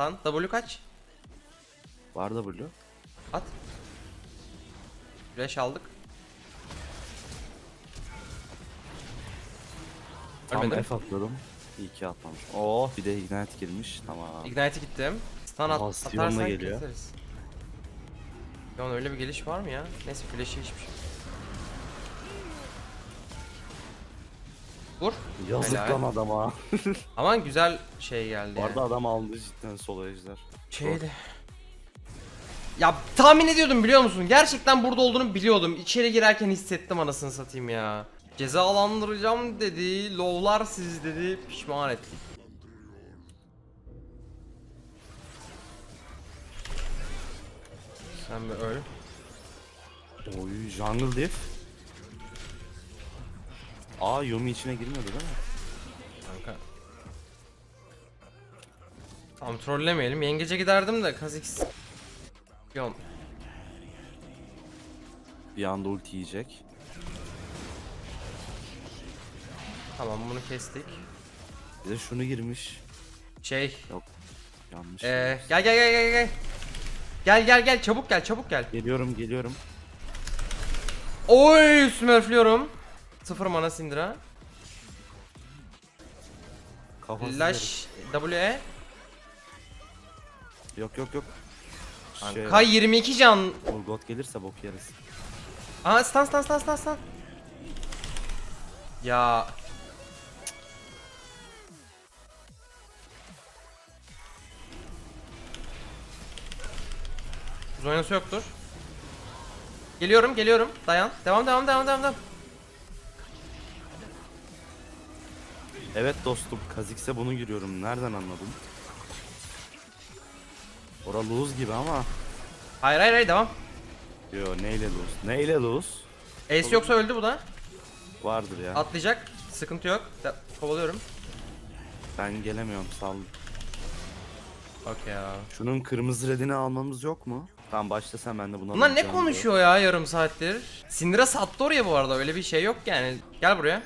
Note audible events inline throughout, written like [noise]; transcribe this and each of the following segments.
alttan. W kaç? Var W. At. Flash aldık. Tam Ölmedim. F atladım. İyi ki atmamış. Oh bir de ignite girmiş. Tamam. Ignite'e gittim. Stun at, Aa, Sion'la atarsan geliyor. keseriz. Sion öyle bir geliş var mı ya? Neyse flash'ı hiçbir şey. Vur. Yazık Helal. lan adama. [laughs] Aman güzel şey geldi Bu arada adam aldı cidden solo ejder. Şeydi. Ya tahmin ediyordum biliyor musun? Gerçekten burada olduğunu biliyordum. İçeri girerken hissettim anasını satayım ya. Cezalandıracağım dedi. Lowlar siz dedi. Pişman ettik. Sen bir öl. Oy jungle diff. Aa Yumi içine girmedi değil mi? Kanka. Tamam trollemeyelim. Yengece giderdim de Kha'Zix. Yon. Bir anda ulti yiyecek. Tamam bunu kestik. Bir de şunu girmiş. Şey. Yok. Yanlış. Ee, gel gel gel gel gel. Gel gel gel çabuk gel çabuk gel. Geliyorum geliyorum. Oy smurfluyorum. Sıfır mana Syndra. Kafası Lash WE. Yok yok yok. Şey, K 22 can. Urgot gelirse bok yeriz. Aha stun stun stun stun stun. Ya. Zonyası yoktur. Geliyorum, geliyorum. Dayan. Devam, devam, devam, devam, devam. Evet dostum Kha'Zix'e bunu giriyorum. Nereden anladın? Ora lose gibi ama. Hayır, hayır, hayır, devam. Yo neyle lose? Neyle lose? Ace yoksa öldü bu da. Vardır ya. Atlayacak. Sıkıntı yok. Kovalıyorum. Ben gelemiyorum sal. Okey ya. Şunun kırmızı redini almamız yok mu? Tamam başla sen ben de buna Bunlar ne konuşuyor ya yarım saattir? Syndra sattı oraya bu arada öyle bir şey yok yani. Gel buraya.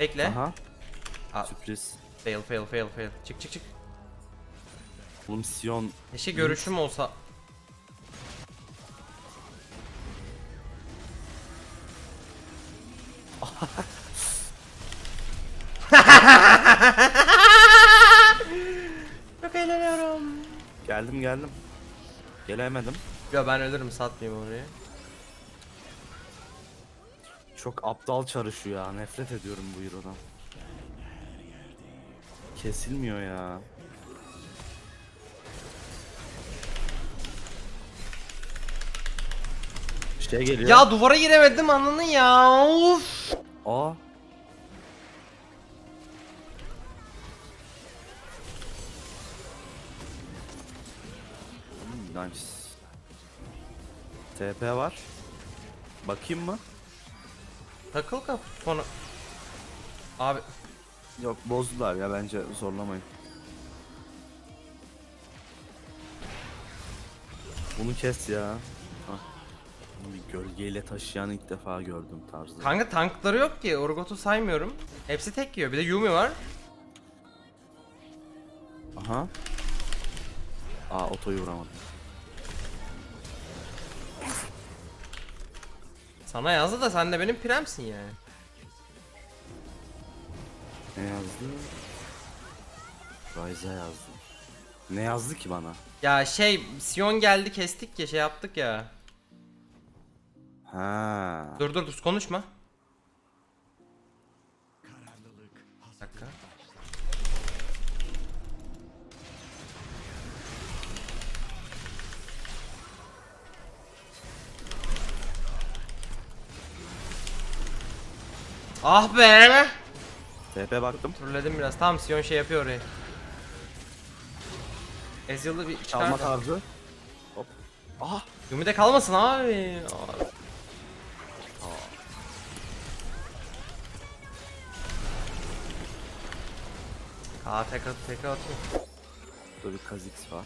Bekle. Aha. Aa. Sürpriz. Fail fail fail fail. Çık çık çık. Oğlum Sion Keşke görüşüm olsa. [laughs] Çok eğleniyorum. geldim geldim. Gelemedim. Ya ben ölürüm satmayayım orayı. Çok aptal çalışıyor ya. Nefret ediyorum bu Euro'dan. Kesilmiyor ya. Şey geliyor. Ya duvara giremedim anladın ya. Of. Aa. Nice. TP var. Bakayım mı? Takıl kafana. Abi Yok bozdular ya bence zorlamayın. Bunu kes ya. Hah. Bunu Bir gölgeyle taşıyan ilk defa gördüm tarzı. kanka tankları yok ki. Urgot'u saymıyorum. Hepsi tek yiyor. Bir de Yumi var. Aha. Aa otoyu vuramadım. Sana yazdı da sen de benim premsin yani. Ne yazdı? Ryza yazdı. Ne yazdı ki bana? Ya şey Sion geldi kestik ya şey yaptık ya. Ha. Dur dur dur konuşma. Ah be! TP baktım. Turladım biraz. Tamam Sion şey yapıyor orayı. Ezreal'ı bir Çalma çıkar. tarzı. Hop. Ah. Yumi'de kalmasın abi. Aa. Aa tek at tek atıyor. Burada bir Kha'Zix var.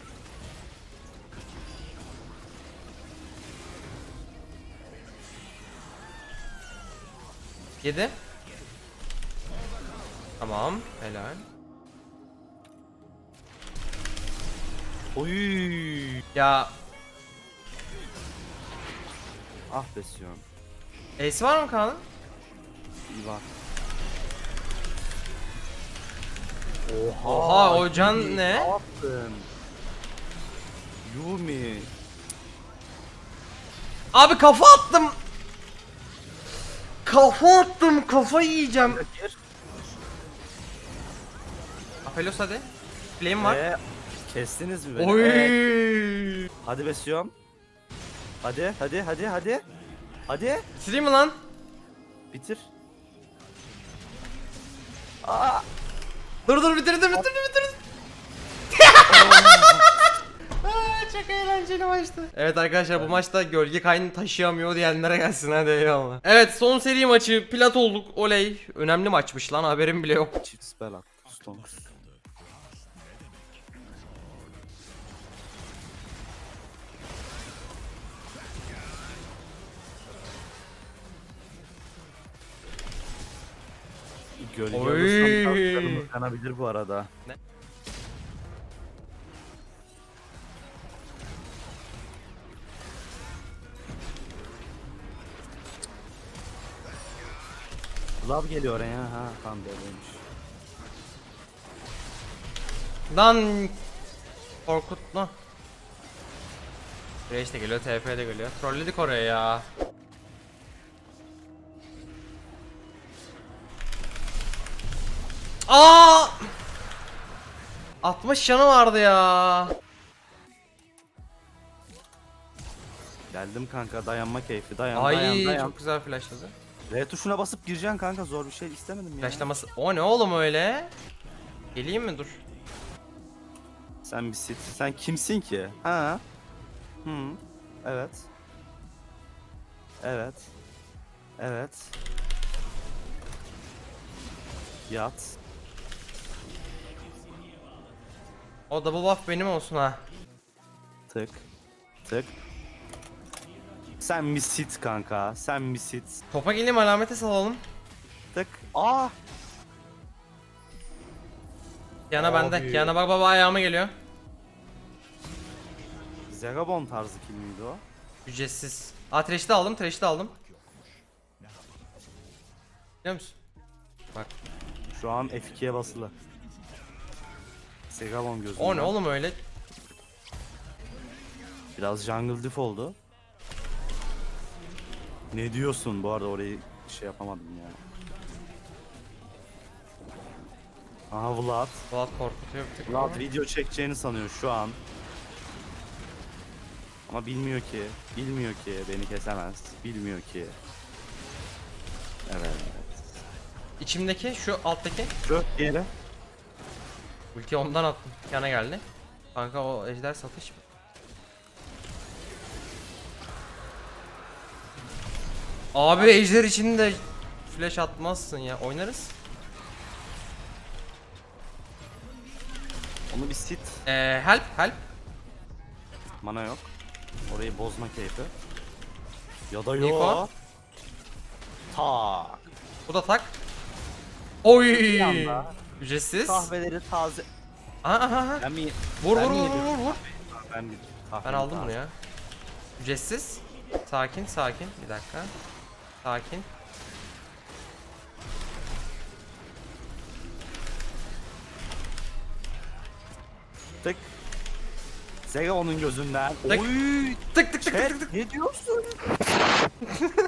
Yedi. Tamam helal. Oy. Ya Ah be Sion. Ace var mı Kaan'ın? İyi var. Oha, o can Yumi, ne? Ne yaptın? Yumi. Abi kafa attım. Kafa attım kafa yiyeceğim. Apelos hadi. Flame var. Ee, kestiniz mi beni? Oy. Evet. Hadi be Sion. Hadi hadi hadi hadi. Hadi. Bitireyim mi lan? Bitir. Dur dur bitirdim bitirdim bitirdim. [laughs] Çok eğlenceli maçtı. Evet arkadaşlar bu maçta gölge kaynı taşıyamıyor diyenlere gelsin hadi eyvallah. Evet son seri maçı plat olduk oley. Önemli maçmış lan haberim bile yok. Çift spell attı. Stonks. Gölge Oy. alırsam kartlarımız yanabilir bu arada. Ne? Love geliyor oraya ha tam böyleymiş. Lan korkutma. Rage de geliyor, TP de geliyor. Trolledik oraya ya. Aa! 60 canı vardı ya. Geldim kanka dayanma keyfi dayan Ay dayan dayan. çok güzel flashladı. R tuşuna basıp gireceksin kanka zor bir şey istemedim ya. Flashlaması. O ne oğlum öyle? Geleyim mi dur? Sen bir sit. Sen kimsin ki? Ha? Hı. Evet. Evet. Evet. Yat. O double buff benim olsun ha. Tık. Tık. Sen bir sit kanka. Sen bir sit. Topa geleyim alamete salalım. Tık. Aa! Yana bende. Abi. Yana bak baba ayağıma geliyor. Zegabon tarzı kill miydi o? Ücretsiz. Aa trash'i de aldım, trash'i de aldım. Biliyor musun? Bak. Şu an F2'ye basılı. Zegabon gözü. O ne oğlum öyle? Biraz jungle diff oldu. Ne diyorsun bu arada orayı şey yapamadım ya. Aha Vlad. Vlad korkutuyor bir tık. Vlad video çekeceğini sanıyor şu an. Ama bilmiyor ki, bilmiyor ki beni kesemez. Bilmiyor ki. Evet. İçimdeki şu alttaki. Şu diğeri. Ulti ondan attım. Yana geldi. Kanka o ejder satış mı? Abi ejder için de flash atmazsın ya. Oynarız. Onu bir sit. Ee, help help. Mana yok. Orayı bozma keyfi. Ya da Niko? yok. Tak. Bu da tak. Oy. anda. Ücretsiz. Kahveleri taze. Aha aha aha. Ben mi? Vur ben vur mi vur yedim? vur vur. Ben bir kahve Ben aldım bunu ya. Ücretsiz. Sakin sakin. Bir dakika. Sakin. Tık. Zega onun gözünden. Tık. Oy. Tık tık tık tık tık. tık. ne diyorsun? [laughs]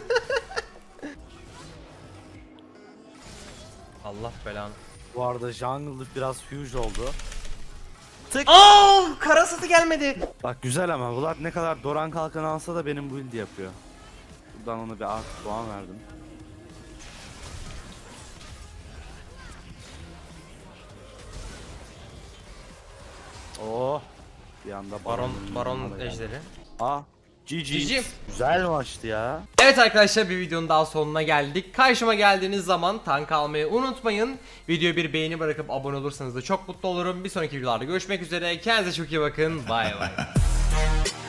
Allah belanı. Bu arada jungle biraz huge oldu. Aa, kara satı gelmedi. Bak güzel ama Vlad ne kadar Doran kalkanı alsa da benim build yapıyor. Buradan ona bir artı puan verdim. Oh. Bir anda Baron Baron ejderi. Ah. GG. Güzel maçtı ya. Evet arkadaşlar bir videonun daha sonuna geldik. Karşıma geldiğiniz zaman tank almayı unutmayın. Videoya bir beğeni bırakıp abone olursanız da çok mutlu olurum. Bir sonraki videolarda görüşmek üzere. Kendinize çok iyi bakın. Bay bay. [laughs]